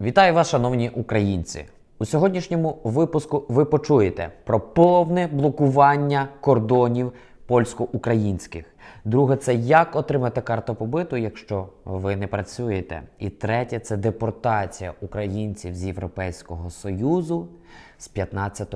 Вітаю вас, шановні українці! У сьогоднішньому випуску ви почуєте про повне блокування кордонів польсько-українських. Друге, це як отримати карту побиту, якщо ви не працюєте. І третє це депортація українців з Європейського Союзу з 15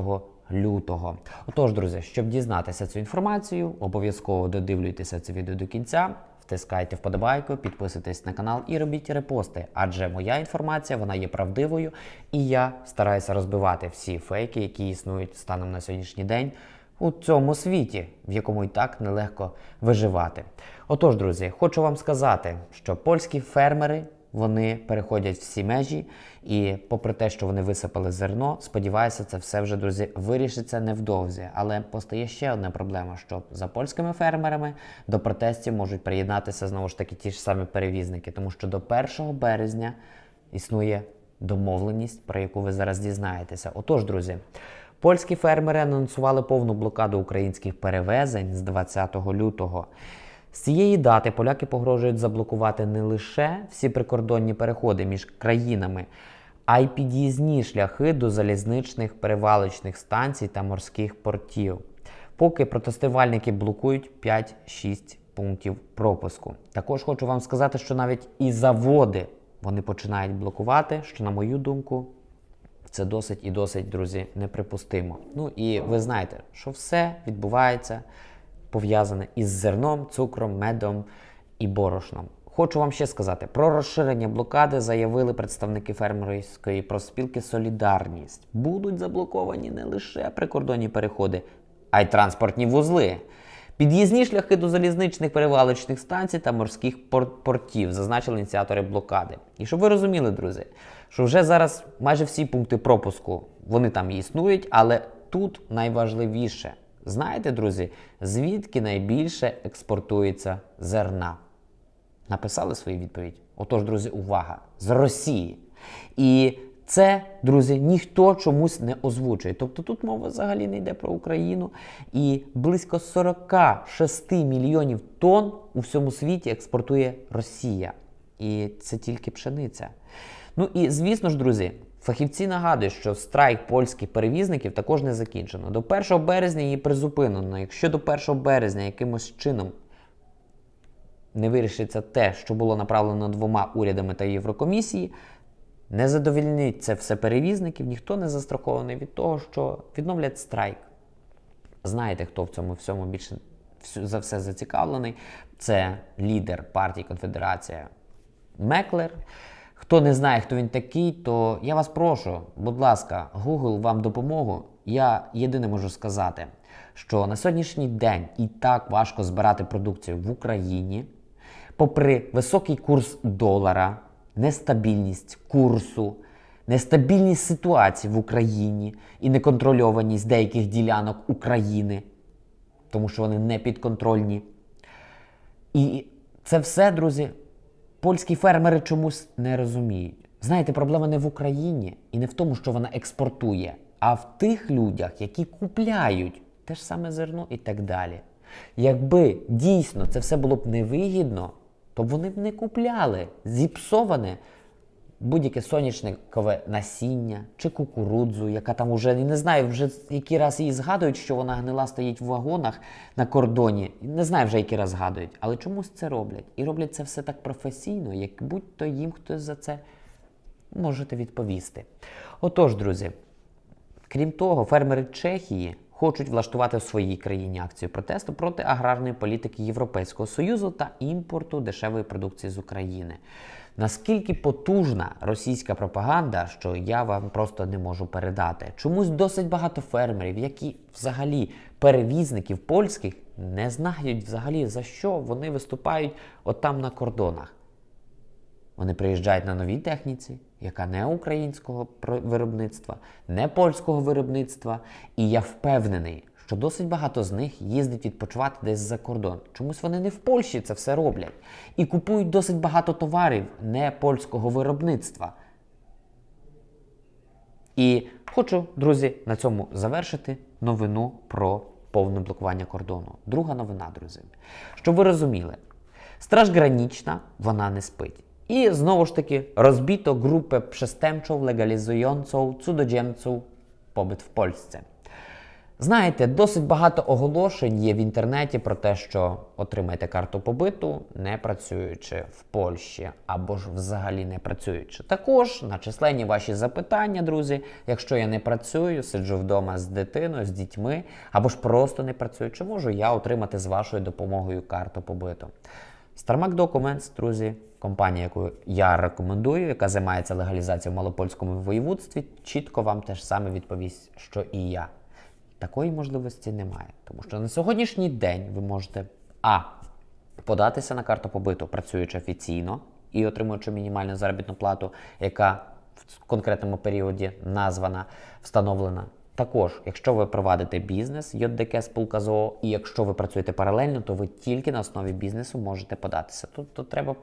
лютого. Отож, друзі, щоб дізнатися цю інформацію, обов'язково додивлюйтеся це відео до кінця. Втискайте вподобайку, підписуйтесь на канал і робіть репости, адже моя інформація вона є правдивою, і я стараюся розбивати всі фейки, які існують станом на сьогоднішній день у цьому світі, в якому і так нелегко виживати. Отож, друзі, хочу вам сказати, що польські фермери вони переходять всі межі, і попри те, що вони висипали зерно, сподіваюся, це все вже друзі вирішиться невдовзі. Але постає ще одна проблема: що за польськими фермерами до протестів можуть приєднатися знову ж таки ті ж самі перевізники, тому що до 1 березня існує домовленість, про яку ви зараз дізнаєтеся. Отож, друзі. Польські фермери анонсували повну блокаду українських перевезень з 20 лютого. З цієї дати поляки погрожують заблокувати не лише всі прикордонні переходи між країнами, а й під'їзні шляхи до залізничних перевалочних станцій та морських портів. Поки протестувальники блокують 5-6 пунктів пропуску. Також хочу вам сказати, що навіть і заводи вони починають блокувати, що, на мою думку, це досить і досить, друзі, неприпустимо. Ну і ви знаєте, що все відбувається пов'язане із зерном, цукром, медом і борошном. Хочу вам ще сказати, про розширення блокади заявили представники фермерської проспілки Солідарність. Будуть заблоковані не лише прикордонні переходи, а й транспортні вузли. Під'їзні шляхи до залізничних перевалочних станцій та морських пор- портів зазначили ініціатори блокади. І щоб ви розуміли, друзі, що вже зараз майже всі пункти пропуску вони там існують, але тут найважливіше. Знаєте, друзі, звідки найбільше експортується зерна? Написали свою відповідь. Отож, друзі, увага! З Росії. І це, друзі, ніхто чомусь не озвучує. Тобто тут мова взагалі не йде про Україну. І близько 46 мільйонів тонн у всьому світі експортує Росія. І це тільки пшениця. Ну і звісно ж, друзі, фахівці нагадують, що страйк польських перевізників також не закінчено. До 1 березня її призупинено. Якщо до 1 березня якимось чином не вирішиться те, що було направлено двома урядами та Єврокомісії, не задовільнить це все перевізників, ніхто не застрахований від того, що відновлять страйк. Знаєте, хто в цьому всьому більше за все зацікавлений? Це лідер партії Конфедерація Меклер. Хто не знає, хто він такий, то я вас прошу, будь ласка, Google вам допомогу. Я єдине можу сказати, що на сьогоднішній день і так важко збирати продукцію в Україні, попри високий курс долара, нестабільність курсу, нестабільність ситуації в Україні і неконтрольованість деяких ділянок України, тому що вони не підконтрольні. І це все, друзі, польські фермери чомусь не розуміють. Знаєте, проблема не в Україні і не в тому, що вона експортує, а в тих людях, які купляють те ж саме зерно і так далі. Якби дійсно це все було б невигідно, то вони б не купляли зіпсоване будь-яке соняшникове насіння чи кукурудзу, яка там уже не знаю, вже який раз її згадують, що вона гнила стоїть в вагонах на кордоні. Не знаю вже який раз згадують, але чомусь це роблять. І роблять це все так професійно, як будь-то їм хтось за це можете відповісти. Отож, друзі, Крім того, фермери Чехії хочуть влаштувати в своїй країні акцію протесту проти аграрної політики Європейського Союзу та імпорту дешевої продукції з України. Наскільки потужна російська пропаганда, що я вам просто не можу передати. Чомусь досить багато фермерів, які взагалі перевізників польських не знають взагалі за що вони виступають от там на кордонах. Вони приїжджають на новій техніці, яка не українського виробництва, не польського виробництва. І я впевнений, що досить багато з них їздить відпочивати десь за кордон. Чомусь вони не в Польщі це все роблять. І купують досить багато товарів не польського виробництва. І хочу, друзі, на цьому завершити новину про повне блокування кордону. Друга новина, друзі. Щоб ви розуміли, Страж гранічна, вона не спить. I znowu ж таки rozbito grupę przestępczą legalizującą cudzoziemców pobyt w Polsce. Знаєте, досить багато оголошень є в інтернеті про те, що отримаєте карту побиту, не працюючи в Польщі або ж взагалі не працюючи. Також на численні ваші запитання, друзі, якщо я не працюю, сиджу вдома з дитиною, з дітьми, або ж просто не працюю, чи можу я отримати з вашою допомогою карту побиту? Starmac Documents, друзі, компанія, яку я рекомендую, яка займається легалізацією в малопольському воєводстві, чітко вам теж саме відповість, що і я. Такої можливості немає. Тому що на сьогоднішній день ви можете А. Податися на карту побиту, працюючи офіційно і отримуючи мінімальну заробітну плату, яка в конкретному періоді названа, встановлена. Також, якщо ви провадите бізнес, ЙДК спілка ЗОО, і якщо ви працюєте паралельно, то ви тільки на основі бізнесу можете податися. Тут, тут треба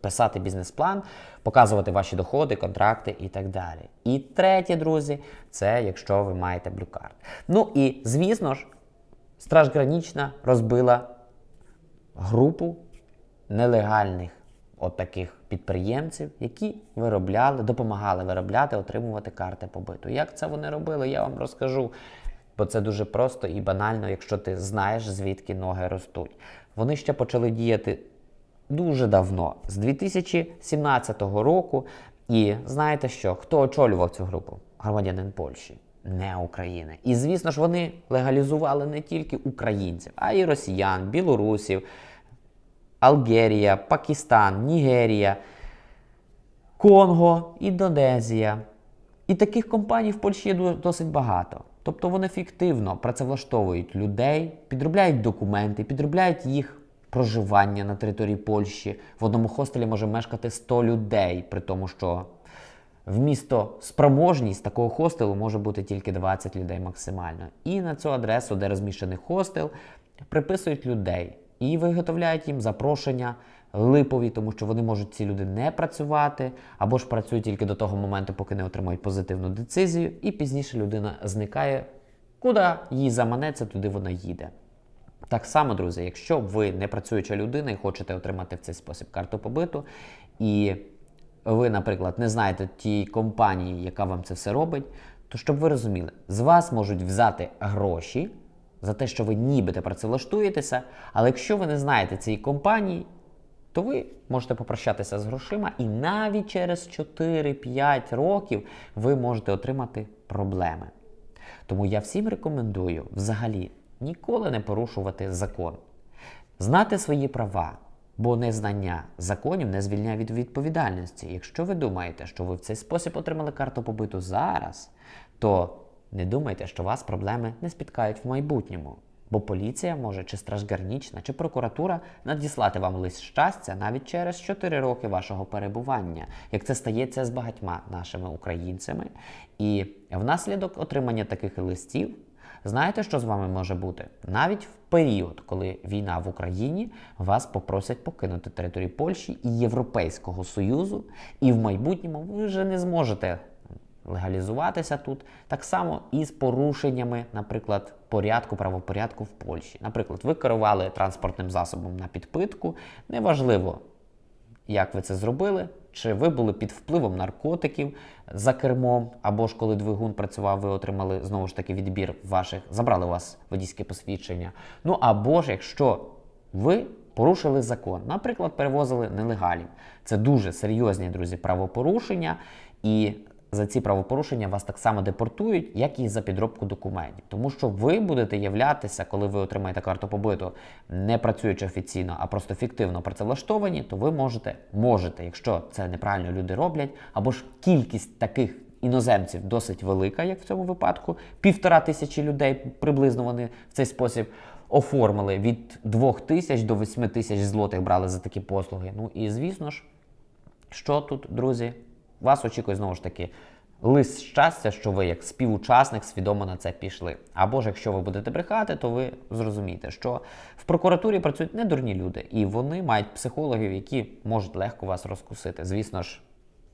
писати бізнес-план, показувати ваші доходи, контракти і так далі. І третє, друзі, це якщо ви маєте блюкарт. Ну і звісно ж, Страж Гранічна розбила групу нелегальних от таких підприємців, які виробляли, допомагали виробляти, отримувати карти побиту. Як це вони робили, я вам розкажу. Бо це дуже просто і банально, якщо ти знаєш, звідки ноги ростуть. Вони ще почали діяти дуже давно, з 2017 року. І знаєте що? Хто очолював цю групу? Громадянин Польщі, не України. І звісно ж, вони легалізували не тільки українців, а й росіян, білорусів, Алгерія, Пакистан, Нігерія, Конго, Індонезія. І таких компаній в Польщі є досить багато. Тобто вони фіктивно працевлаштовують людей, підробляють документи, підробляють їх проживання на території Польщі. В одному хостелі може мешкати 100 людей, при тому, що в місто спроможність такого хостелу може бути тільки 20 людей максимально. І на цю адресу, де розміщений хостел, приписують людей і виготовляють їм запрошення липові, тому що вони можуть ці люди не працювати або ж працюють тільки до того моменту, поки не отримають позитивну децизію, і пізніше людина зникає, куди їй заманеться, туди вона їде. Так само, друзі, якщо ви не працююча людина і хочете отримати в цей спосіб карту побиту, і ви, наприклад, не знаєте тієї компанії, яка вам це все робить, то щоб ви розуміли, з вас можуть взяти гроші за те, що ви нібито працевлаштуєтеся, але якщо ви не знаєте цієї компанії, то ви можете попрощатися з грошима, і навіть через 4-5 років ви можете отримати проблеми. Тому я всім рекомендую взагалі ніколи не порушувати закон, знати свої права, бо незнання законів не звільняє від відповідальності. Якщо ви думаєте, що ви в цей спосіб отримали карту побиту зараз, то не думайте, що вас проблеми не спіткають в майбутньому. Бо поліція може, чи Страж Гранічна, чи прокуратура надіслати вам лист щастя навіть через 4 роки вашого перебування, як це стається з багатьма нашими українцями. І внаслідок отримання таких листів, знаєте, що з вами може бути? Навіть в період, коли війна в Україні, вас попросять покинути територію Польщі і Європейського Союзу, і в майбутньому ви вже не зможете легалізуватися тут, так само і з порушеннями, наприклад, порядку, правопорядку в Польщі. Наприклад, ви керували транспортним засобом на підпитку, неважливо, як ви це зробили, чи ви були під впливом наркотиків за кермом, або ж коли двигун працював, ви отримали знову ж таки відбір ваших, забрали у вас водійське посвідчення. Ну або ж якщо ви порушили закон, наприклад, перевозили нелегалів. Це дуже серйозні, друзі, правопорушення, і за ці правопорушення вас так само депортують, як і за підробку документів. Тому що ви будете являтися, коли ви отримаєте карту побиту, не працюючи офіційно, а просто фіктивно працевлаштовані, то ви можете, можете, якщо це неправильно люди роблять, або ж кількість таких іноземців досить велика, як в цьому випадку, півтора тисячі людей приблизно вони в цей спосіб оформили від 2 тисяч до 8 тисяч злотих брали за такі послуги. Ну і звісно ж, що тут, друзі? Вас очікує знову ж таки лист щастя, що ви як співучасник свідомо на це пішли. Або ж якщо ви будете брехати, то ви зрозумієте, що в прокуратурі працюють не дурні люди, і вони мають психологів, які можуть легко вас розкусити. Звісно ж,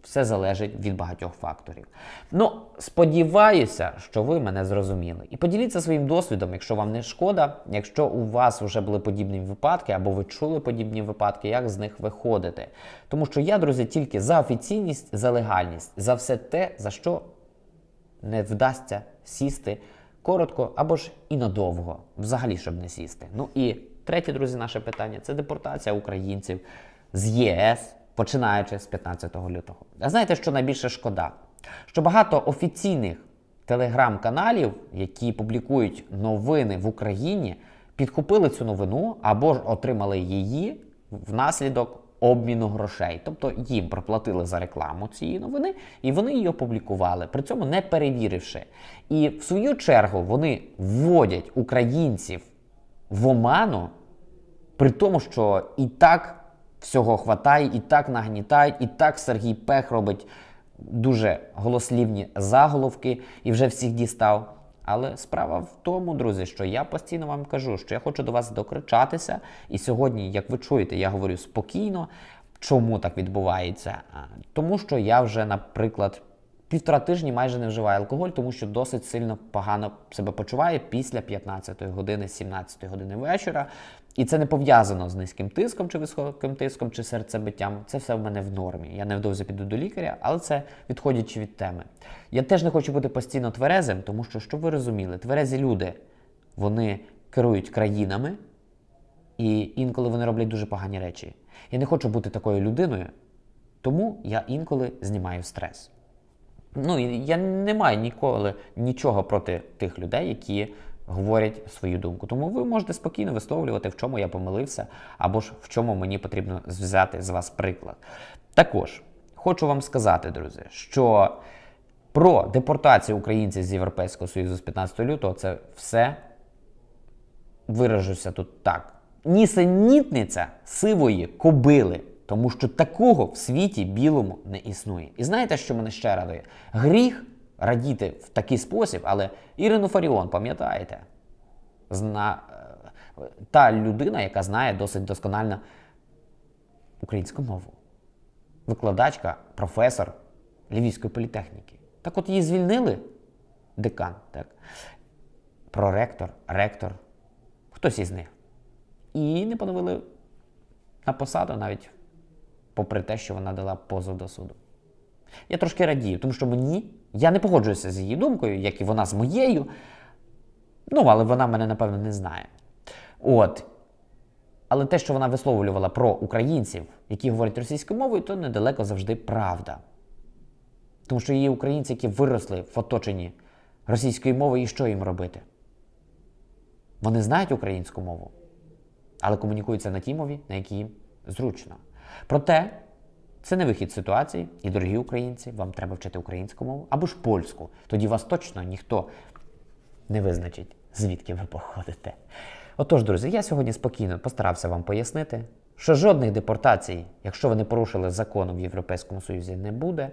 все залежить від багатьох факторів. Ну, сподіваюся, що ви мене зрозуміли. І поділіться своїм досвідом, якщо вам не шкода, якщо у вас вже були подібні випадки, або ви чули подібні випадки, як з них виходити. Тому що я, друзі, тільки за офіційність, за легальність, за все те, за що не вдасться сісти коротко або ж і надовго, взагалі, щоб не сісти. Ну і третє, друзі, наше питання це депортація українців з ЄС, починаючи з 15 лютого. А знаєте, що найбільше шкода? Що багато офіційних телеграм-каналів, які публікують новини в Україні, підхопили цю новину або ж отримали її внаслідок обміну грошей. Тобто їм проплатили за рекламу цієї новини, і вони її опублікували, при цьому не перевіривши. І в свою чергу вони вводять українців в оману, при тому, що і так всього хватає, і так нагнітають, і так Сергій Пех робить дуже голослівні заголовки і вже всіх дістав. Але справа в тому, друзі, що я постійно вам кажу, що я хочу до вас докричатися. І сьогодні, як ви чуєте, я говорю спокійно. Чому так відбувається? Тому що я вже, наприклад, півтора тижні майже не вживаю алкоголь, тому що досить сильно погано себе почуваю після 15-ї години, 17 години вечора. І це не пов'язано з низьким тиском чи високим тиском, чи серцебиттям. Це все в мене в нормі. Я невдовзі піду до лікаря, але це відходячи від теми. Я теж не хочу бути постійно тверезим, тому що, щоб ви розуміли, тверезі люди вони керують країнами, і інколи вони роблять дуже погані речі. Я не хочу бути такою людиною, тому я інколи знімаю стрес. Ну, я не маю ніколи нічого проти тих людей, які говорять свою думку. Тому ви можете спокійно висловлювати, в чому я помилився, або ж в чому мені потрібно взяти з вас приклад. Також хочу вам сказати, друзі, що про депортацію українців з Європейського Союзу з 15 лютого це все виражуся тут так. Нісенітниця сивої кобили, тому що такого в світі білому не існує. І знаєте, що мене ще радує? Гріх радіти в такий спосіб, але Ірину Фаріон, пам'ятаєте? Зна... е, Та людина, яка знає досить досконально українську мову. Викладачка, професор Львівської політехніки. Так от її звільнили, декан, так? Проректор, ректор, хтось із них. І не поновили на посаду навіть попри те, що вона дала позов до суду. Я трошки радію, тому що мені, я не погоджуюся з її думкою, як і вона з моєю. Ну, але вона мене, напевно, не знає. От. Але те, що вона висловлювала про українців, які говорять російською мовою, то недалеко завжди правда. Тому що є українці, які виросли в оточенні російської мови, і що їм робити? Вони знають українську мову, але комунікуються на тій мові, на якій їм зручно. Проте це не вихід ситуації, і, дорогі українці, вам треба вчити українську мову або ж польську. Тоді вас точно ніхто не визначить, звідки ви походите. Отож, друзі, я сьогодні спокійно постарався вам пояснити, що жодних депортацій, якщо ви не порушили закону в Європейському Союзі, не буде.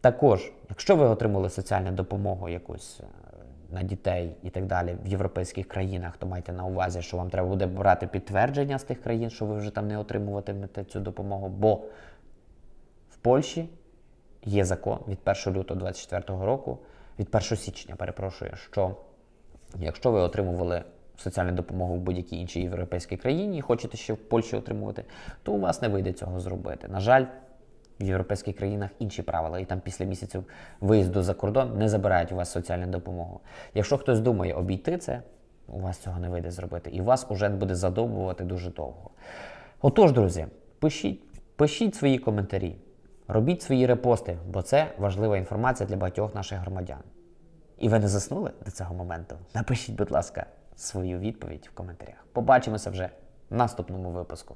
Також, якщо ви отримали соціальну допомогу якусь на дітей і так далі в європейських країнах, то майте на увазі, що вам треба буде брати підтвердження з тих країн, що ви вже там не отримуватимете цю допомогу. Бо в Польщі є закон від 1 лютого 2024 року, від 1 січня, перепрошую, що якщо ви отримували соціальну допомогу в будь-якій іншій європейській країні і хочете ще в Польщі отримувати, то у вас не вийде цього зробити. На жаль, в європейських країнах інші правила, і там після місяців виїзду за кордон не забирають у вас соціальну допомогу. Якщо хтось думає обійти це, у вас цього не вийде зробити, і вас уже буде задовбувати дуже довго. Отож, друзі, пишіть, пишіть свої коментарі, робіть свої репости, бо це важлива інформація для багатьох наших громадян. І ви не заснули до цього моменту? Напишіть, будь ласка, свою відповідь в коментарях. Побачимося вже в наступному випуску.